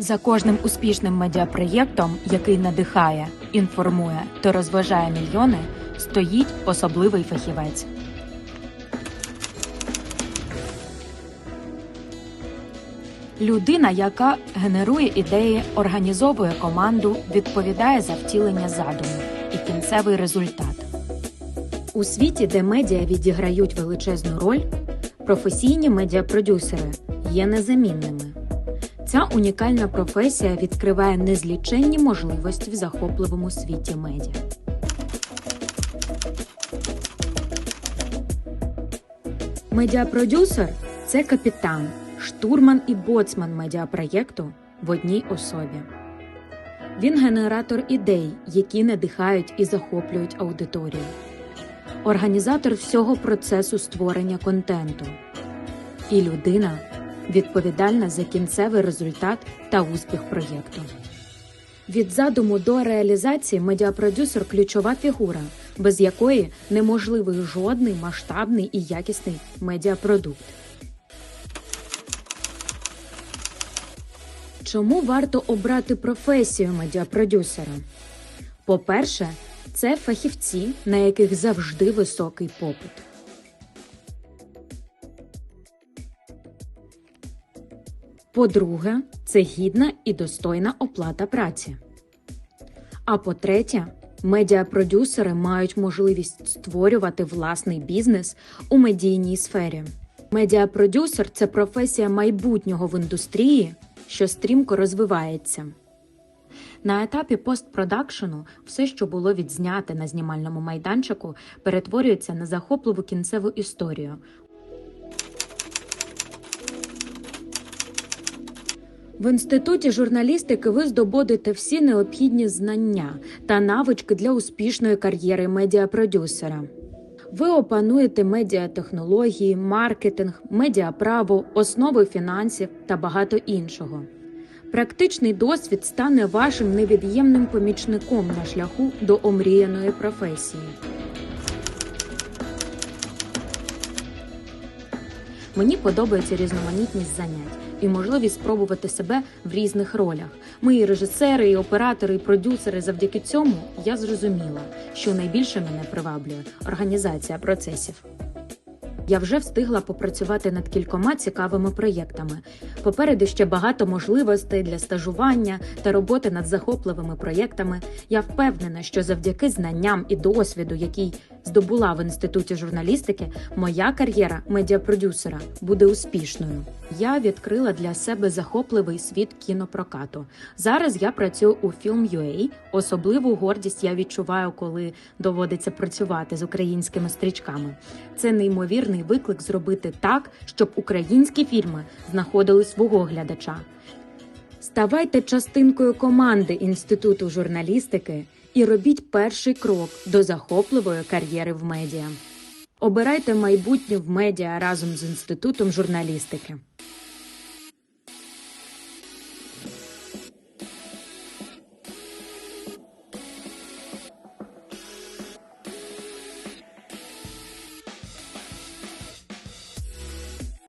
За кожним успішним медіапроєктом, який надихає, інформує та розважає мільйони, стоїть особливий фахівець. Людина, яка генерує ідеї, організовує команду, відповідає за втілення задуму і кінцевий результат. У світі, де медіа відіграють величезну роль, професійні медіапродюсери є незамінними. Ця унікальна професія відкриває незліченні можливості в захопливому світі медіа. Медіапродюсер це капітан, штурман і боцман медіапроєкту в одній особі. Він генератор ідей, які надихають і захоплюють аудиторію, організатор всього процесу створення контенту і людина, відповідальна за кінцевий результат та успіх проєкту. Від задуму до реалізації медіапродюсер ключова фігура, без якої неможливий жодний масштабний і якісний медіапродукт. Чому варто обрати професію медіапродюсера? По-перше, це фахівці, на яких завжди високий попит. По-друге, це гідна і достойна оплата праці. А по-третє, медіапродюсери мають можливість створювати власний бізнес у медійній сфері. Медіапродюсер це професія майбутнього в індустрії, що стрімко розвивається. На етапі постпродакшену все, що було відзняте на знімальному майданчику, перетворюється на захопливу кінцеву історію, В інституті журналістики ви здобудете всі необхідні знання та навички для успішної кар'єри медіапродюсера. Ви опануєте медіатехнології, маркетинг, медіаправо, основи фінансів та багато іншого. Практичний досвід стане вашим невід'ємним помічником на шляху до омріяної професії. Мені подобається різноманітність занять і можливість спробувати себе в різних ролях. Ми і режисери, і оператори, і продюсери. Завдяки цьому я зрозуміла, що найбільше мене приваблює організація процесів. Я вже встигла попрацювати над кількома цікавими проєктами. Попереду ще багато можливостей для стажування та роботи над захопливими проєктами. Я впевнена, що завдяки знанням і досвіду, який здобула в інституті журналістики, моя кар'єра медіапродюсера буде успішною. Я відкрила для себе захопливий світ кінопрокату. Зараз я працюю у Film.ua. Особливу гордість я відчуваю, коли доводиться працювати з українськими стрічками. Це неймовірний виклик зробити так, щоб українські фільми знаходили свого глядача. Ставайте частинкою команди Інституту журналістики і робіть перший крок до захопливої кар'єри в медіа. Обирайте майбутнє в медіа разом з інститутом журналістики.